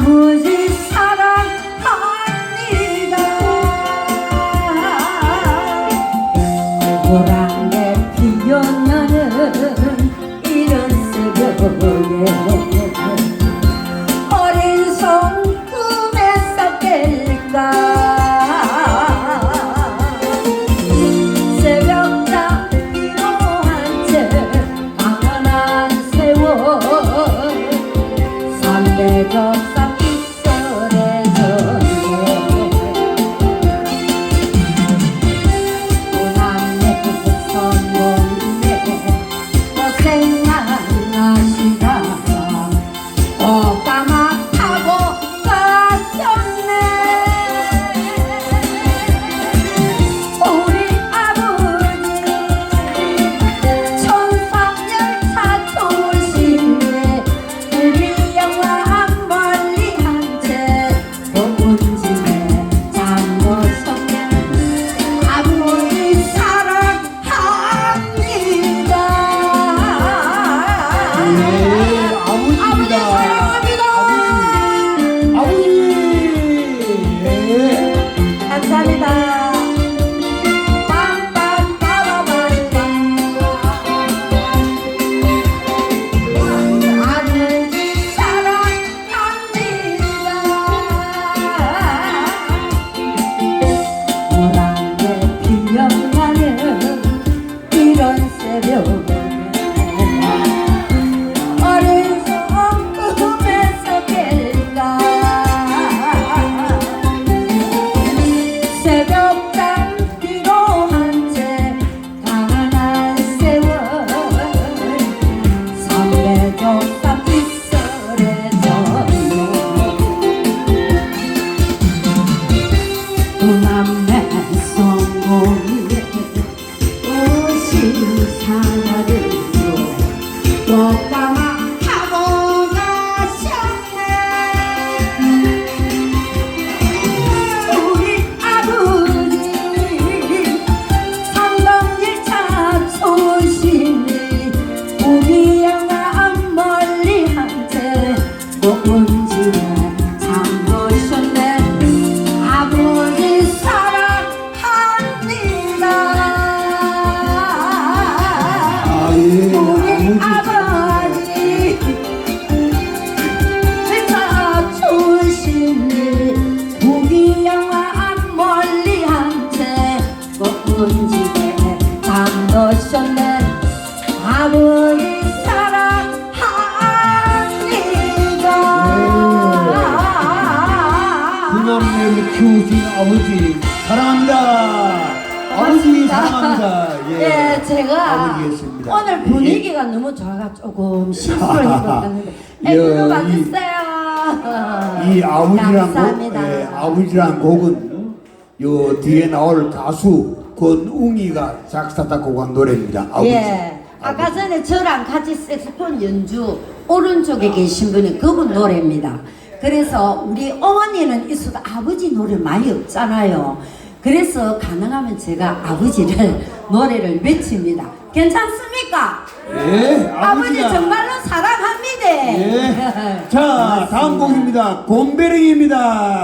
아버지 사랑합니다. 고랑에 피어나는 이런 새벽에 어린 손 꿈에서 깰까? 새벽 어린 아버지. 출신이 우리 영화 멀리 한채 온 집에 잠도셨네 아버지 사랑합니다 그남매를 키우신 아버지 사랑합니다. 아버지 사랑합니다. 예. 예, 제가 아버지였습니다. 오늘 분위기가 너무 좋아가 조금 실수를 했었는데 예, 애들도 이- 받으세요. 이 아버지란 감사합니다. 곡, 예, 아버지란 곡은 요 뒤에 나올 가수 권웅이가 작사 작곡한 노래입니다. 아버지. 예. 아까 전에 저랑 같이 색소폰 연주 오른쪽에 계신 분이 그분 노래입니다. 그래서 우리 어머니는 있어도 아버지 노래 많이 없잖아요. 그래서 가능하면 제가 아버지를 노래를 외칩니다. 괜찮습니까? 예, 아버지 아버지가 정말로 사랑합니다. 예. 자, 다음 곡입니다. 곰배령입니다.